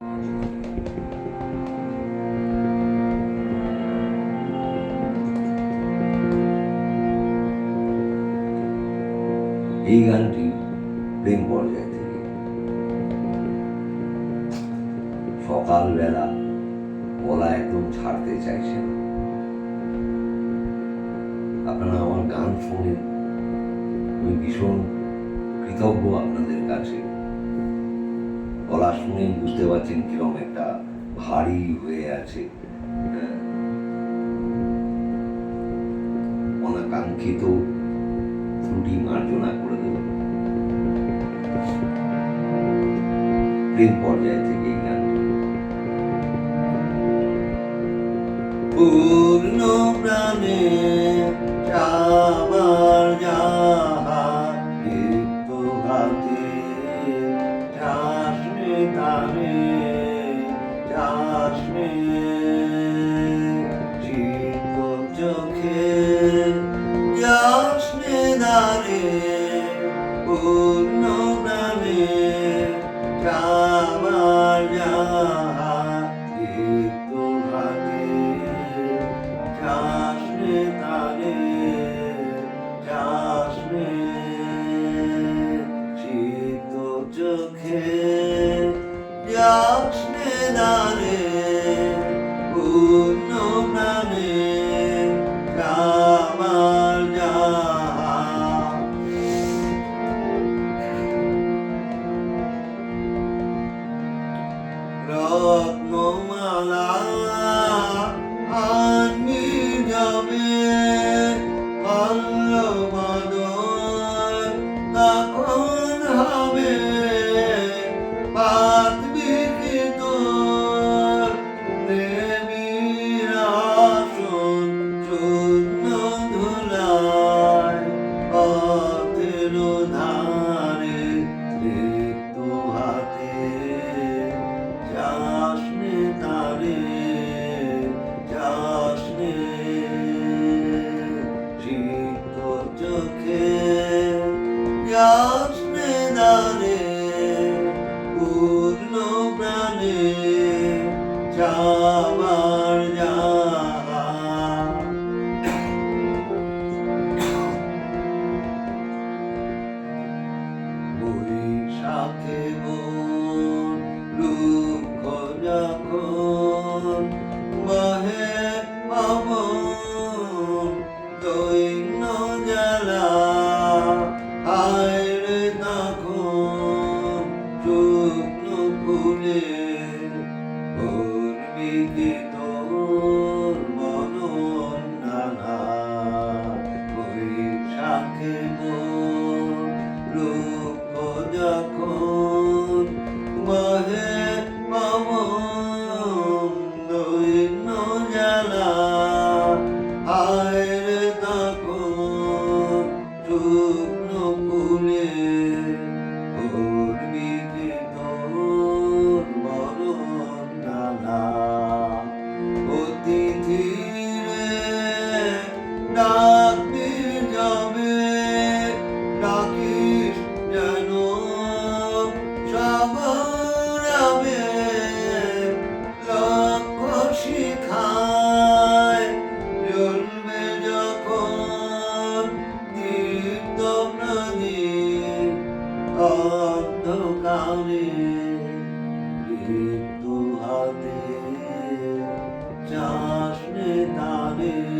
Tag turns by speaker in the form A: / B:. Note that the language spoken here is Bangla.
A: এই গানটি প্রেম পর্যায় থেকে। সকালবেলা গলা একদম ছাড়তে চাইছে না। আপনারা আমার গান শোনেন আমি ভীষণ কৃতজ্ঞ আপনাদের কাছে। শুনে বুঝতে পারছেন কীরকম একটা ভারী হয়ে আছে। হ্যাঁ। অনাকাঙ্ক্ষিত ত্রুটি মার্জনা করে দেব। প্রেম পর্যায় থেকে এই পূর্ণ যাসনে যাসনে দারে পূর্ণ প্রাণে যাবার যাহা বৈশাখে মন যখন করবি কি তোর মনন নানা বৈশাখে মন রূপ যখন বহে পবন দৈন্য জ্বালা ডাকবি যাবে ডাকিস যেন সবরাবে লক্ষ্য শিখায় জ্বলবে যখন দীপ্ত প্রদীপ অন্ধকারে দীপ্ত হাতে চাষনে তারে